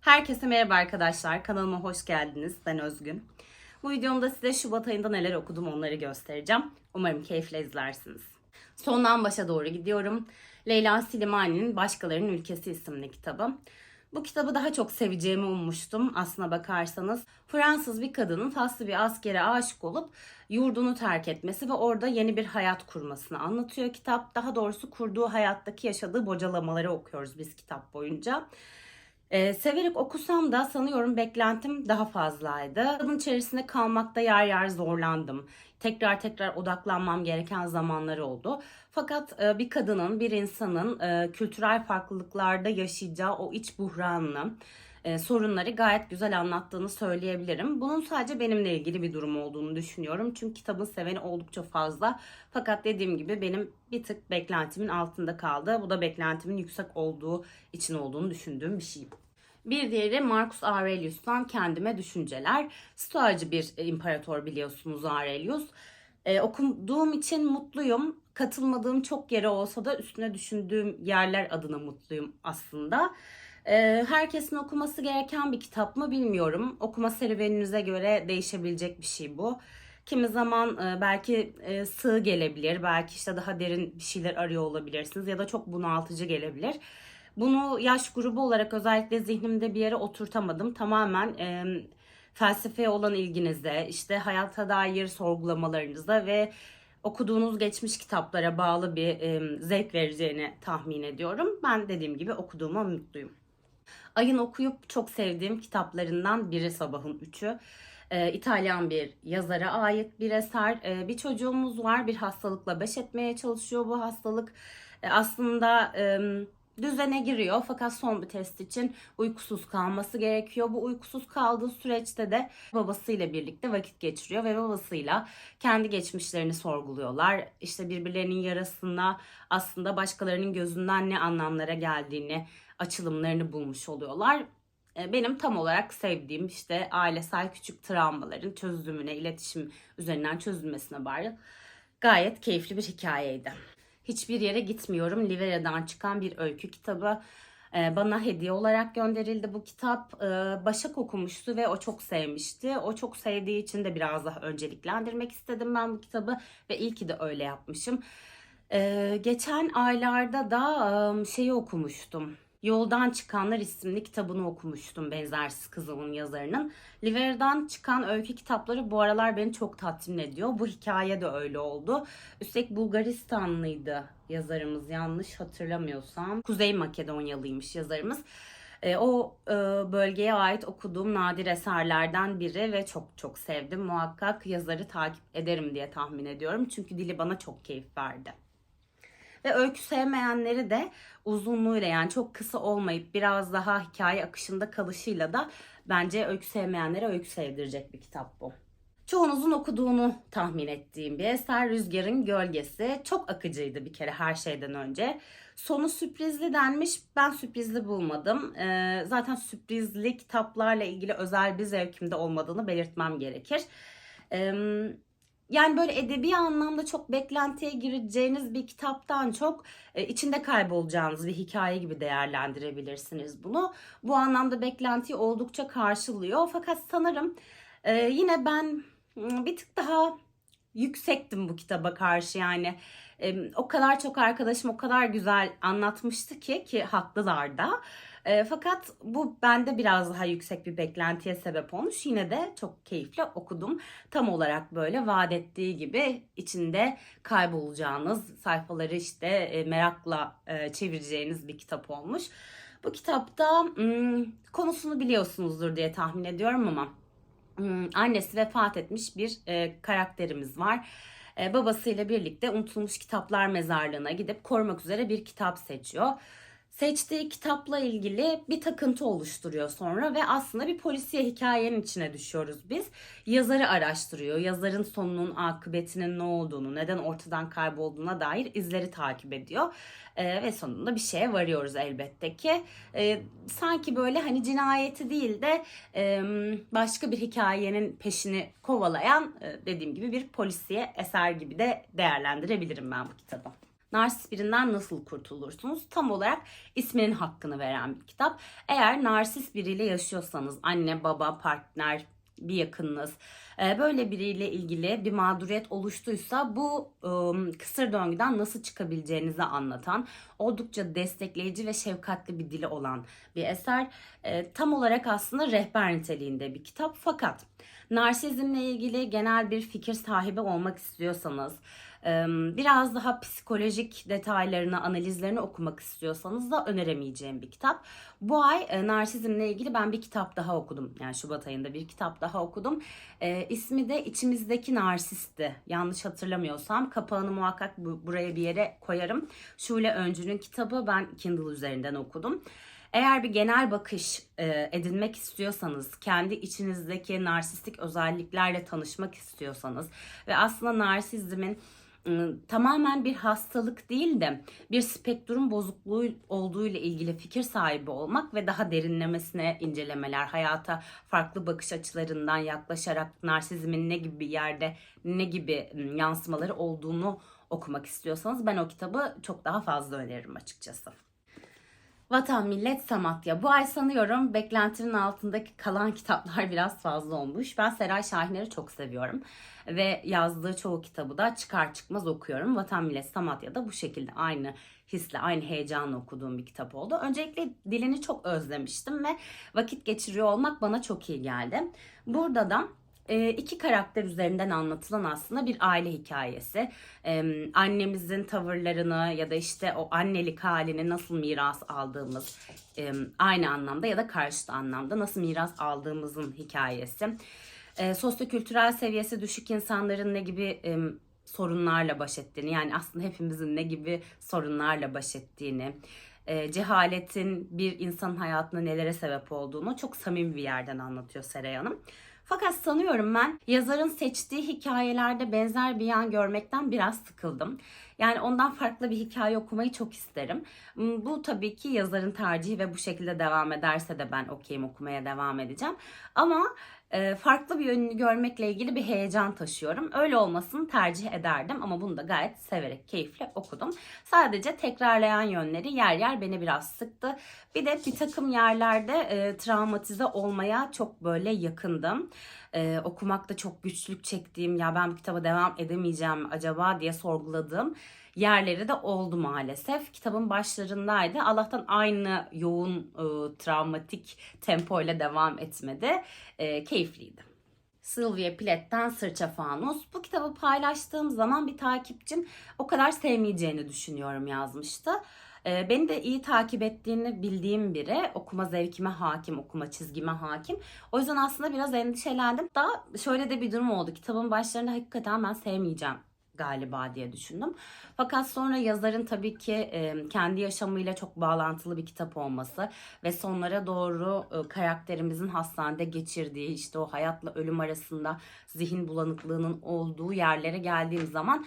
Herkese merhaba arkadaşlar. Kanalıma hoş geldiniz. Ben Özgün. Bu videomda size Şubat ayında neler okudum onları göstereceğim. Umarım keyifle izlersiniz. Sondan başa doğru gidiyorum. Leyla Silimani'nin Başkalarının Ülkesi isimli kitabı. Bu kitabı daha çok seveceğimi ummuştum aslına bakarsanız. Fransız bir kadının faslı bir askere aşık olup yurdunu terk etmesi ve orada yeni bir hayat kurmasını anlatıyor kitap. Daha doğrusu kurduğu hayattaki yaşadığı bocalamaları okuyoruz biz kitap boyunca. Ee, severek okusam da sanıyorum beklentim daha fazlaydı. Kitabın içerisinde kalmakta yer yer zorlandım. Tekrar tekrar odaklanmam gereken zamanları oldu. Fakat e, bir kadının, bir insanın e, kültürel farklılıklarda yaşayacağı o iç buhranlı e, sorunları gayet güzel anlattığını söyleyebilirim. Bunun sadece benimle ilgili bir durum olduğunu düşünüyorum. Çünkü kitabın seveni oldukça fazla. Fakat dediğim gibi benim bir tık beklentimin altında kaldı. Bu da beklentimin yüksek olduğu için olduğunu düşündüğüm bir şey. Bir diğeri Marcus Aurelius'tan Kendime Düşünceler. Stoacı bir imparator biliyorsunuz Aurelius. Ee, okuduğum için mutluyum. Katılmadığım çok yere olsa da üstüne düşündüğüm yerler adına mutluyum aslında. Ee, herkesin okuması gereken bir kitap mı bilmiyorum. Okuma serüveninize göre değişebilecek bir şey bu. Kimi zaman e, belki e, sığ gelebilir, belki işte daha derin bir şeyler arıyor olabilirsiniz ya da çok bunaltıcı gelebilir. Bunu yaş grubu olarak özellikle zihnimde bir yere oturtamadım. Tamamen e, felsefeye olan ilginize, işte hayata dair sorgulamalarınıza ve okuduğunuz geçmiş kitaplara bağlı bir e, zevk vereceğini tahmin ediyorum. Ben dediğim gibi okuduğuma mutluyum. Ayın okuyup çok sevdiğim kitaplarından biri Sabahın Üçü. Ee, İtalyan bir yazara ait bir eser. Ee, bir çocuğumuz var, bir hastalıkla baş etmeye çalışıyor bu hastalık. Ee, aslında düzene giriyor fakat son bir test için uykusuz kalması gerekiyor. Bu uykusuz kaldığı süreçte de babasıyla birlikte vakit geçiriyor ve babasıyla kendi geçmişlerini sorguluyorlar. İşte birbirlerinin yarasına aslında başkalarının gözünden ne anlamlara geldiğini, açılımlarını bulmuş oluyorlar. E, Benim tam olarak sevdiğim işte ailesel küçük travmaların çözümüne, iletişim üzerinden çözülmesine bağlı gayet keyifli bir hikayeydi. Hiçbir yere gitmiyorum. Livera'dan çıkan bir öykü kitabı. Ee, Bana hediye olarak gönderildi bu kitap. Ee, Başak okumuştu ve o çok sevmişti. O çok sevdiği için de biraz daha önceliklendirmek istedim ben bu kitabı ve iyi ki de öyle yapmışım. Ee, Geçen aylarda da şeyi okumuştum. Yoldan Çıkanlar isimli kitabını okumuştum Benzersiz Kızıl'ın yazarının. Livera'dan çıkan öykü kitapları bu aralar beni çok tatmin ediyor. Bu hikaye de öyle oldu. Üstelik Bulgaristanlıydı yazarımız yanlış hatırlamıyorsam. Kuzey Makedonyalıymış yazarımız. E, o e, bölgeye ait okuduğum nadir eserlerden biri ve çok çok sevdim. Muhakkak yazarı takip ederim diye tahmin ediyorum. Çünkü dili bana çok keyif verdi. Ve öykü sevmeyenleri de uzunluğuyla yani çok kısa olmayıp biraz daha hikaye akışında kalışıyla da bence öykü sevmeyenlere öykü sevdirecek bir kitap bu. Çoğunuzun okuduğunu tahmin ettiğim bir eser Rüzgar'ın Gölgesi. Çok akıcıydı bir kere her şeyden önce. Sonu sürprizli denmiş. Ben sürprizli bulmadım. Ee, zaten sürprizli kitaplarla ilgili özel bir zevkimde olmadığını belirtmem gerekir. Ee, yani böyle edebi anlamda çok beklentiye gireceğiniz bir kitaptan çok e, içinde kaybolacağınız bir hikaye gibi değerlendirebilirsiniz bunu. Bu anlamda beklentiyi oldukça karşılıyor. Fakat sanırım e, yine ben m, bir tık daha yüksektim bu kitaba karşı yani. E, o kadar çok arkadaşım o kadar güzel anlatmıştı ki ki haklılar da. E, fakat bu bende biraz daha yüksek bir beklentiye sebep olmuş. Yine de çok keyifle okudum. Tam olarak böyle vaat ettiği gibi içinde kaybolacağınız sayfaları işte e, merakla e, çevireceğiniz bir kitap olmuş. Bu kitapta hmm, konusunu biliyorsunuzdur diye tahmin ediyorum ama hmm, annesi vefat etmiş bir e, karakterimiz var. E, babasıyla birlikte unutulmuş kitaplar mezarlığına gidip korumak üzere bir kitap seçiyor seçtiği kitapla ilgili bir takıntı oluşturuyor sonra ve aslında bir polisiye hikayenin içine düşüyoruz biz. Yazarı araştırıyor. Yazarın sonunun akıbetinin ne olduğunu, neden ortadan kaybolduğuna dair izleri takip ediyor. Ee, ve sonunda bir şeye varıyoruz elbette ki. Ee, sanki böyle hani cinayeti değil de e, başka bir hikayenin peşini kovalayan e, dediğim gibi bir polisiye eser gibi de değerlendirebilirim ben bu kitabı. Narsist birinden nasıl kurtulursunuz? Tam olarak isminin hakkını veren bir kitap. Eğer narsist biriyle yaşıyorsanız anne, baba, partner, bir yakınınız e, böyle biriyle ilgili bir mağduriyet oluştuysa bu ıı, kısır döngüden nasıl çıkabileceğinizi anlatan oldukça destekleyici ve şefkatli bir dili olan bir eser. E, Tam olarak aslında rehber niteliğinde bir kitap fakat narsizmle ilgili genel bir fikir sahibi olmak istiyorsanız biraz daha psikolojik detaylarını, analizlerini okumak istiyorsanız da öneremeyeceğim bir kitap. Bu ay e, narsizmle ilgili ben bir kitap daha okudum. Yani Şubat ayında bir kitap daha okudum. E, ismi de İçimizdeki Narsist'ti. Yanlış hatırlamıyorsam. Kapağını muhakkak bu- buraya bir yere koyarım. Şule Öncü'nün kitabı ben Kindle üzerinden okudum. Eğer bir genel bakış e, edinmek istiyorsanız, kendi içinizdeki narsistik özelliklerle tanışmak istiyorsanız ve aslında narsizmin ıı, tamamen bir hastalık değil de bir spektrum bozukluğu olduğu ile ilgili fikir sahibi olmak ve daha derinlemesine incelemeler, hayata farklı bakış açılarından yaklaşarak narsizmin ne gibi bir yerde ne gibi ım, yansımaları olduğunu okumak istiyorsanız ben o kitabı çok daha fazla öneririm açıkçası. Vatan Millet Samatya. Bu ay sanıyorum beklentinin altındaki kalan kitaplar biraz fazla olmuş. Ben Seray Şahiner'i çok seviyorum. Ve yazdığı çoğu kitabı da çıkar çıkmaz okuyorum. Vatan Millet Samatya da bu şekilde aynı hisle, aynı heyecanla okuduğum bir kitap oldu. Öncelikle dilini çok özlemiştim ve vakit geçiriyor olmak bana çok iyi geldi. Burada da iki karakter üzerinden anlatılan aslında bir aile hikayesi. E, annemizin tavırlarını ya da işte o annelik halini nasıl miras aldığımız e, aynı anlamda ya da karşıt anlamda nasıl miras aldığımızın hikayesi. E, sosyokültürel seviyesi düşük insanların ne gibi e, sorunlarla baş ettiğini yani aslında hepimizin ne gibi sorunlarla baş ettiğini e, cehaletin bir insanın hayatına nelere sebep olduğunu çok samimi bir yerden anlatıyor Seray Hanım. Fakat sanıyorum ben yazarın seçtiği hikayelerde benzer bir yan görmekten biraz sıkıldım. Yani ondan farklı bir hikaye okumayı çok isterim. Hmm, Bu tabii ki yazarın tercihi ve bu şekilde devam ederse de ben okeyim okumaya devam edeceğim. Ama e, farklı bir yönünü görmekle ilgili bir heyecan taşıyorum. Öyle olmasını tercih ederdim ama bunu da gayet severek, keyifle okudum. Sadece tekrarlayan yönleri yer yer beni biraz sıktı. Bir de bir takım yerlerde e, travmatize olmaya çok böyle yakındım. E, okumakta çok güçlük çektiğim, ya ben bu kitaba devam edemeyeceğim acaba diye sorguladığım yerleri de oldu maalesef. Kitabın başlarındaydı. Allah'tan aynı yoğun e, travmatik tempoyla devam etmedi. E, keyifliydi. Sylvia Plath'ten Sırça Fanus. Bu kitabı paylaştığım zaman bir takipçim o kadar sevmeyeceğini düşünüyorum yazmıştı. Ee, Beni de iyi takip ettiğini bildiğim biri. Okuma zevkime hakim, okuma çizgime hakim. O yüzden aslında biraz endişelendim. Daha şöyle de bir durum oldu. Kitabın başlarında hakikaten ben sevmeyeceğim galiba diye düşündüm. Fakat sonra yazarın tabii ki kendi yaşamıyla çok bağlantılı bir kitap olması ve sonlara doğru e, karakterimizin hastanede geçirdiği işte o hayatla ölüm arasında zihin bulanıklığının olduğu yerlere geldiğim zaman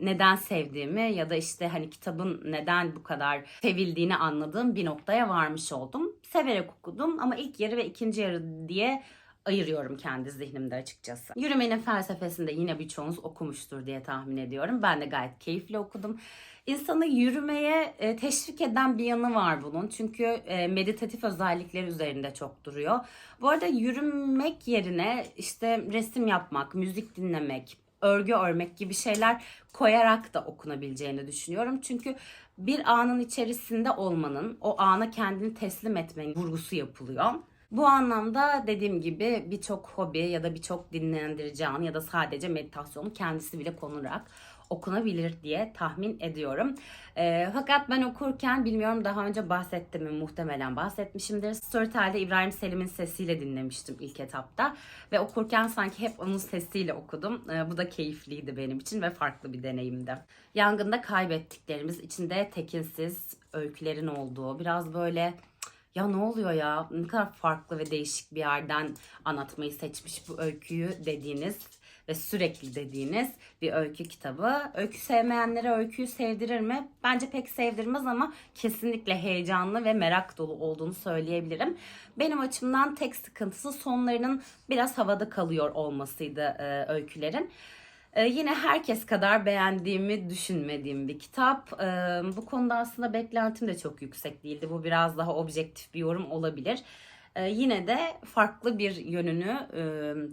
neden sevdiğimi ya da işte hani kitabın neden bu kadar sevildiğini anladığım bir noktaya varmış oldum. Severek okudum ama ilk yarı ve ikinci yarı diye ayırıyorum kendi zihnimde açıkçası. Yürümenin felsefesinde yine birçoğunuz okumuştur diye tahmin ediyorum. Ben de gayet keyifli okudum. İnsanı yürümeye e, teşvik eden bir yanı var bunun. Çünkü e, meditatif özellikleri üzerinde çok duruyor. Bu arada yürümek yerine işte resim yapmak, müzik dinlemek, örgü örmek gibi şeyler koyarak da okunabileceğini düşünüyorum. Çünkü bir anın içerisinde olmanın, o ana kendini teslim etmenin vurgusu yapılıyor. Bu anlamda dediğim gibi birçok hobi ya da birçok dinlendirici an ya da sadece meditasyonun kendisi bile konularak okunabilir diye tahmin ediyorum. Ee, fakat ben okurken bilmiyorum daha önce bahsettim mi muhtemelen bahsetmişimdir. Storytel'de İbrahim Selim'in sesiyle dinlemiştim ilk etapta ve okurken sanki hep onun sesiyle okudum. Ee, bu da keyifliydi benim için ve farklı bir deneyimdi. Yangında kaybettiklerimiz içinde tekinsiz öykülerin olduğu biraz böyle ya ne oluyor ya ne kadar farklı ve değişik bir yerden anlatmayı seçmiş bu öyküyü dediğiniz ve sürekli dediğiniz bir öykü kitabı. Öykü sevmeyenlere öyküyü sevdirir mi? Bence pek sevdirmez ama kesinlikle heyecanlı ve merak dolu olduğunu söyleyebilirim. Benim açımdan tek sıkıntısı sonlarının biraz havada kalıyor olmasıydı e, öykülerin. Ee, yine herkes kadar beğendiğimi düşünmediğim bir kitap. Ee, bu konuda aslında beklentim de çok yüksek değildi. Bu biraz daha objektif bir yorum olabilir. Ee, yine de farklı bir yönünü e,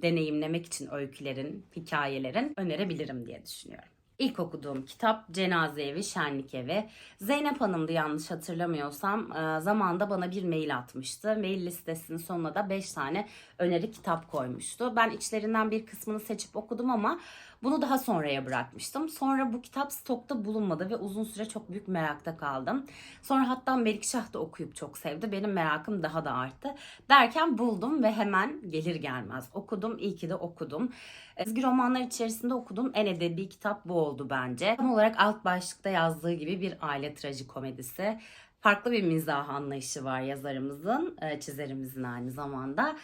deneyimlemek için öykülerin, hikayelerin önerebilirim diye düşünüyorum. İlk okuduğum kitap Cenaze Evi, Şenlik Evi. Zeynep Hanım'dı yanlış hatırlamıyorsam. Ee, Zamanında bana bir mail atmıştı. Mail listesinin sonuna da 5 tane öneri kitap koymuştu. Ben içlerinden bir kısmını seçip okudum ama bunu daha sonraya bırakmıştım. Sonra bu kitap stokta bulunmadı ve uzun süre çok büyük merakta kaldım. Sonra hatta Melikşah da okuyup çok sevdi. Benim merakım daha da arttı. Derken buldum ve hemen gelir gelmez okudum. İyi ki de okudum. Ezgi romanlar içerisinde okuduğum en edebi kitap bu oldu bence. Tam olarak alt başlıkta yazdığı gibi bir aile trajikomedisi. Farklı bir mizah anlayışı var yazarımızın, e, çizerimizin aynı zamanda.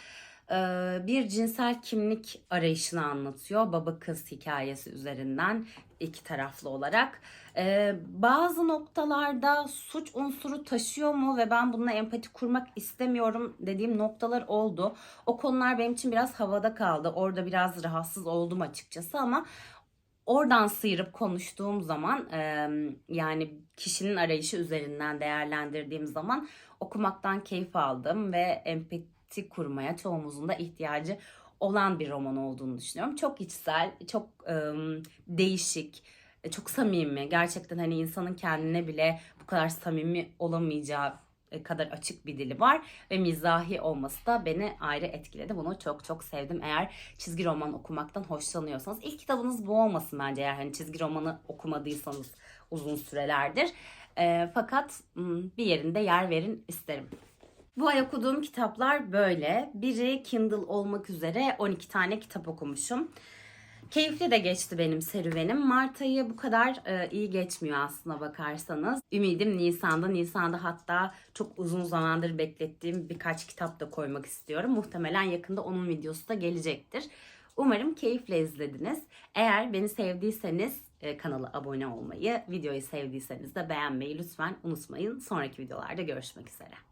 Ee, Bir cinsel kimlik arayışını anlatıyor. Baba kız hikayesi üzerinden iki taraflı olarak. Ee, Bazı noktalarda suç unsuru taşıyor mu ve ben bununla empati kurmak istemiyorum dediğim noktalar oldu. O konular benim için biraz havada kaldı. Orada biraz rahatsız oldum açıkçası ama oradan sıyırıp konuştuğum zaman yani kişinin arayışı üzerinden değerlendirdiğim zaman okumaktan keyif aldım ve empati kurmaya çoğumuzun da ihtiyacı olan bir roman olduğunu düşünüyorum. Çok içsel, çok e, değişik, e, çok samimi. Gerçekten hani insanın kendine bile bu kadar samimi olamayacağı e, kadar açık bir dili var ve mizahi olması da beni ayrı etkiledi. Bunu çok çok sevdim. Eğer çizgi roman okumaktan hoşlanıyorsanız ilk kitabınız bu olmasın bence eğer hani çizgi romanı okumadıysanız uzun sürelerdir. E, fakat bir yerinde yer verin isterim. Bu ay okuduğum kitaplar böyle. Biri Kindle olmak üzere 12 tane kitap okumuşum. Keyifli de geçti benim serüvenim. Mart ayı bu kadar e, iyi geçmiyor aslına bakarsanız. Ümidim Nisan'da. Nisan'da hatta çok uzun zamandır beklettiğim birkaç kitap da koymak istiyorum. Muhtemelen yakında onun videosu da gelecektir. Umarım keyifle izlediniz. Eğer beni sevdiyseniz e, kanala abone olmayı, videoyu sevdiyseniz de beğenmeyi lütfen unutmayın. Sonraki videolarda görüşmek üzere.